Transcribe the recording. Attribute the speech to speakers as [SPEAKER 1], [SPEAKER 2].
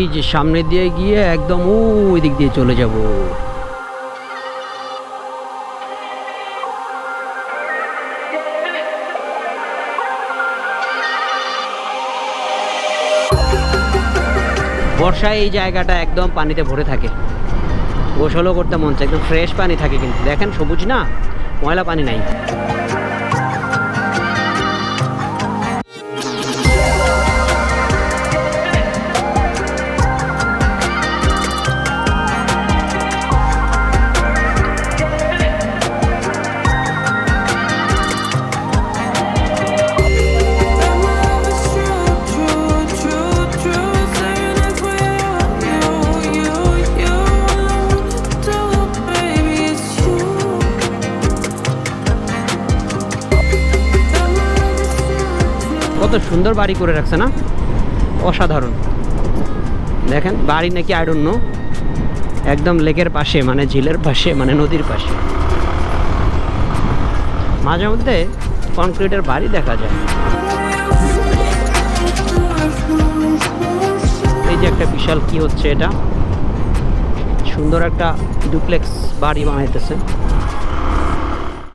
[SPEAKER 1] এই যে সামনে দিয়ে গিয়ে একদম ওই দিক দিয়ে চলে যাব। বর্ষায় এই জায়গাটা একদম পানিতে ভরে থাকে। গোসলও করতে মন চায়, একদম ফ্রেশ পানি থাকে কিন্তু। দেখেন সবুজ না? ময়লা পানি নাই। কত সুন্দর বাড়ি করে রাখছে না? অসাধারণ। দেখেন, বাড়ি নাকি আইডন্য একদম লেকের পাশে মানে ঝিলের পাশে মানে নদীর পাশে। মাঝে মধ্যে কনক্রিটের বাড়ি দেখা যায়। এই যে একটা বিশাল কি হচ্ছে এটা? সুন্দর একটা ডুপ্লেক্স বাড়ি বানাইতেছে।